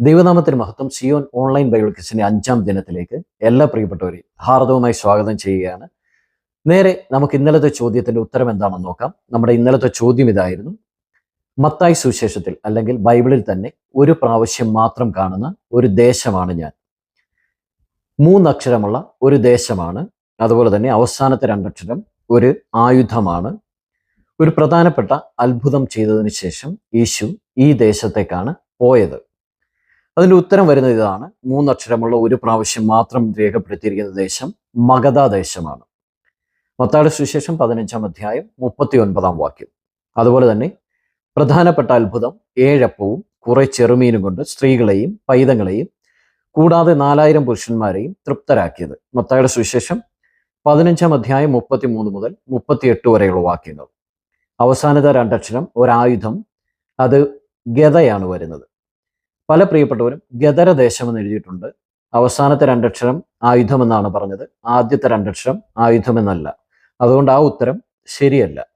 ദൈവനാമത്തിന് മഹത്വം. Zion online Bible ക്രിസ്റ്റിന്റെ അഞ്ചാം ദിനത്തിലേക്ക് എല്ലാ പ്രിയപ്പെട്ടവരെയും ഹാർദവമായി സ്വാഗതം ചെയ്യുകയാണ്. നേരെ നമുക്ക് ഇന്നലത്തെ ചോദ്യത്തിന്റെ ഉത്തരം എന്താണെന്ന് നോക്കാം. നമ്മുടെ ഇന്നലത്തെ ചോദ്യം ഇതായിരുന്നു. മത്തായി സുവിശേഷത്തിൽ അല്ലെങ്കിൽ ബൈബിളിൽ തന്നെ ഒരു പ്രാവശ്യം മാത്രം കാണുന്ന ഒരു ദേശമാണ് ഞാൻ. മൂന്നക്ഷരമുള്ള ഒരു ദേശമാണ്. അതുപോലെ തന്നെ അവസാനത്തെ രണ്ടക്ഷരം ഒരു ആയുധമാണ്. ഒരു പ്രധാനപ്പെട്ട അത്ഭുതം ചെയ്തതിന് ശേഷം യേശു ഈ ദേശത്തേക്കാണ് പോയത്. അതിന്റെ ഉത്തരം വരുന്നത് ഇതാണ്. മൂന്നക്ഷരമുള്ള ഒരു പ്രാവശ്യം മാത്രം രേഖപ്പെടുത്തിയിരിക്കുന്ന ദേശം മഗധ ദേശമാണ്. മത്താട് സുവിശേഷം പതിനഞ്ചാം അധ്യായം മുപ്പത്തി ഒൻപതാം വാക്യം. അതുപോലെ തന്നെ പ്രധാനപ്പെട്ട അത്ഭുതം ഏഴപ്പവും കുറെ ചെറുമീനും കൊണ്ട് സ്ത്രീകളെയും പൈതങ്ങളെയും കൂടാതെ നാലായിരം പുരുഷന്മാരെയും തൃപ്തരാക്കിയത്. മത്തായുടെ സുവിശേഷം പതിനഞ്ചാം അധ്യായം മുപ്പത്തി മൂന്ന് മുതൽ മുപ്പത്തിയെട്ട് വരെയുള്ള വാക്യങ്ങൾ. അവസാനത്തെ രണ്ടക്ഷരം ഒരായുധം. അത് ഗതയാണ് വരുന്നത്. പല പ്രിയപ്പെട്ടവരും ഗതരദേശം എന്ന് എഴുതിയിട്ടുണ്ട്. അവസാനത്തെ രണ്ടക്ഷരം ആയുധം എന്നാണ് പറഞ്ഞത്. ആദ്യത്തെ രണ്ടക്ഷരം ആയുധം എന്നല്ല. അതുകൊണ്ട് ആ ഉത്തരം ശരിയല്ല.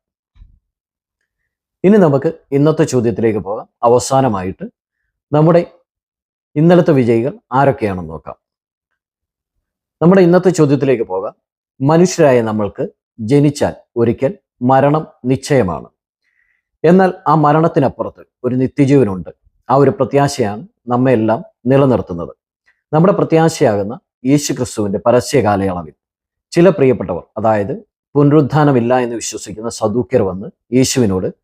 ഇനി നമുക്ക് ഇന്നത്തെ ചോദ്യത്തിലേക്ക് പോകാം. അവസാനമായിട്ട് നമ്മുടെ ഇന്നലത്തെ വിജയികൾ ആരൊക്കെയാണെന്ന് നോക്കാം. നമ്മുടെ ഇന്നത്തെ ചോദ്യത്തിലേക്ക് പോകാം. മനുഷ്യരായ നമ്മൾക്ക് ജനിച്ചാൽ ഒരിക്കൽ മരണം നിശ്ചയമാണ്. എന്നാൽ ആ മരണത്തിനപ്പുറത്ത് ഒരു നിത്യജീവനുണ്ട്. ആ ഒരു പ്രത്യാശയാണ് നമ്മെ എല്ലാം നിലനിർത്തുന്നത്. നമ്മുടെ പ്രത്യാശയാകുന്ന യേശു ക്രിസ്തുവിന്റെ പരസ്യ കാലയളവിൽ ചില പ്രിയപ്പെട്ടവർ അതായത് പുനരുദ്ധാനമില്ല എന്ന് വിശ്വസിക്കുന്ന സദൂക്യർ വന്ന് യേശുവിനോട്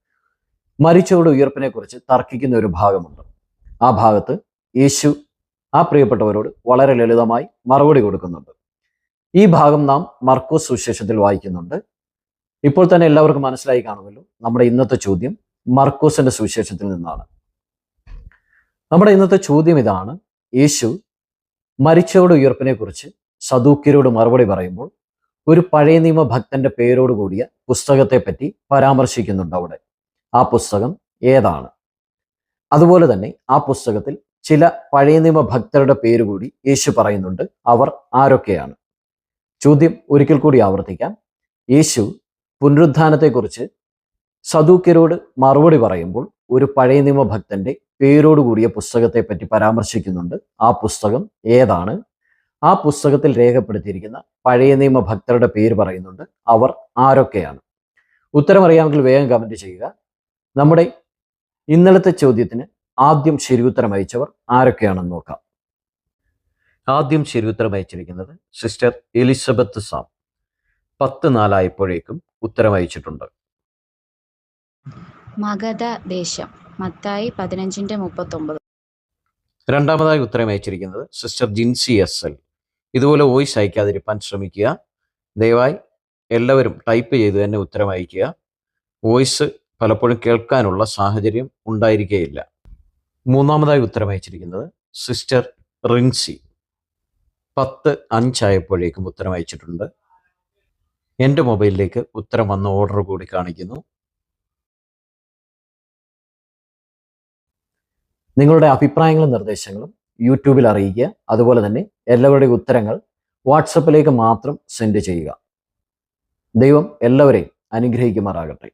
മരിച്ചവരുടെ ഉയർപ്പിനെ കുറിച്ച് തർക്കിക്കുന്ന ഒരു ഭാഗമുണ്ട്. ആ ഭാഗത്ത് യേശു ആ പ്രിയപ്പെട്ടവരോട് വളരെ ലളിതമായി മറുപടി കൊടുക്കുന്നുണ്ട്. ഈ ഭാഗം നാം മർക്കോസ് സുവിശേഷത്തിൽ വായിക്കുന്നുണ്ട്. ഇപ്പോൾ തന്നെ എല്ലാവർക്കും മനസ്സിലായി കാണുമല്ലോ നമ്മുടെ ഇന്നത്തെ ചോദ്യം മർക്കോസിന്റെ സുവിശേഷത്തിൽ നിന്നാണ്. നമ്മുടെ ഇന്നത്തെ ചോദ്യം ഇതാണ്. യേശു മരിച്ചവരുടെ ഉയർപ്പിനെ കുറിച്ച് സദൂക്യരോട് മറുപടി പറയുമ്പോൾ ഒരു പഴയ നിയമ ഭക്തന്റെ പേരോട് കൂടിയ പുസ്തകത്തെ പറ്റി പരാമർശിക്കുന്നുണ്ട് അവിടെ. ആ പുസ്തകം ഏതാണ്? അതുപോലെ തന്നെ ആ പുസ്തകത്തിൽ ചില പഴയ നിയമ ഭക്തരുടെ പേര് കൂടി യേശു പറയുന്നുണ്ട്. അവർ ആരൊക്കെയാണ്? ചോദ്യം ഒരിക്കൽ കൂടി ആവർത്തിക്കാം. യേശു പുനരുദ്ധാനത്തെക്കുറിച്ച് സദൂക്യരോട് മറുപടി പറയുമ്പോൾ ഒരു പഴയ നിയമ ഭക്തന്റെ പേരോടുകൂടിയ പുസ്തകത്തെ പറ്റി പരാമർശിക്കുന്നുണ്ട്. ആ പുസ്തകം ഏതാണ്? ആ പുസ്തകത്തിൽ രേഖപ്പെടുത്തിയിരിക്കുന്ന പഴയ നിയമ ഭക്തരുടെ പേര് പറയുന്നുണ്ട്. അവർ ആരൊക്കെയാണ്? ഉത്തരം അറിയാമെങ്കിൽ വേഗം കമന്റ് ചെയ്യുക. നമ്മുടെ ഇന്നലത്തെ ചോദ്യത്തിന് ആദ്യം ശരിയുത്തരം അയച്ചവർ ആരൊക്കെയാണെന്ന് നോക്കാം. ആദ്യം ശരിയുത്തരം അയച്ചിരിക്കുന്നത് സിസ്റ്റർ എലിസബത്ത് സാം. പത്ത് നാലായപ്പോഴേക്കും ഉത്തരം അയച്ചിട്ടുണ്ട്. മഗധ ദേശം. മത്തായി പതിനഞ്ചിന്റെ മുപ്പത്തൊമ്പത്. രണ്ടാമതായി ഉത്തരം അയച്ചിരിക്കുന്നത് സിസ്റ്റർ ജിൻസി എസ് എൽ. ഇതുപോലെ വോയിസ് അയക്കാതിരിക്കാൻ ശ്രമിക്കുക. ദയവായി എല്ലാവരും ടൈപ്പ് ചെയ്ത് തന്നെ ഉത്തരം അയക്കുക. വോയിസ് പലപ്പോഴും കേൾക്കാനുള്ള സാഹചര്യം ഉണ്ടായിരിക്കുകയില്ല മൂന്നാമതായി ഉത്തരം അയച്ചിരിക്കുന്നത് സിസ്റ്റർ റിൻസി. പത്ത് അഞ്ചായപ്പോഴേക്കും ഉത്തരം അയച്ചിട്ടുണ്ട്. എന്റെ മൊബൈലിലേക്ക് ഉത്തരം വന്ന ഓർഡർ കൂടി കാണിക്കുന്നു. നിങ്ങളുടെ അഭിപ്രായങ്ങളും നിർദ്ദേശങ്ങളും യൂട്യൂബിൽ അറിയിക്കുക. അതുപോലെ തന്നെ എല്ലാവരുടെയും ഉത്തരങ്ങൾ വാട്സപ്പിലേക്ക് മാത്രം സെൻഡ് ചെയ്യുക. ദൈവം എല്ലാവരെയും അനുഗ്രഹിക്കുമാറാകട്ടെ.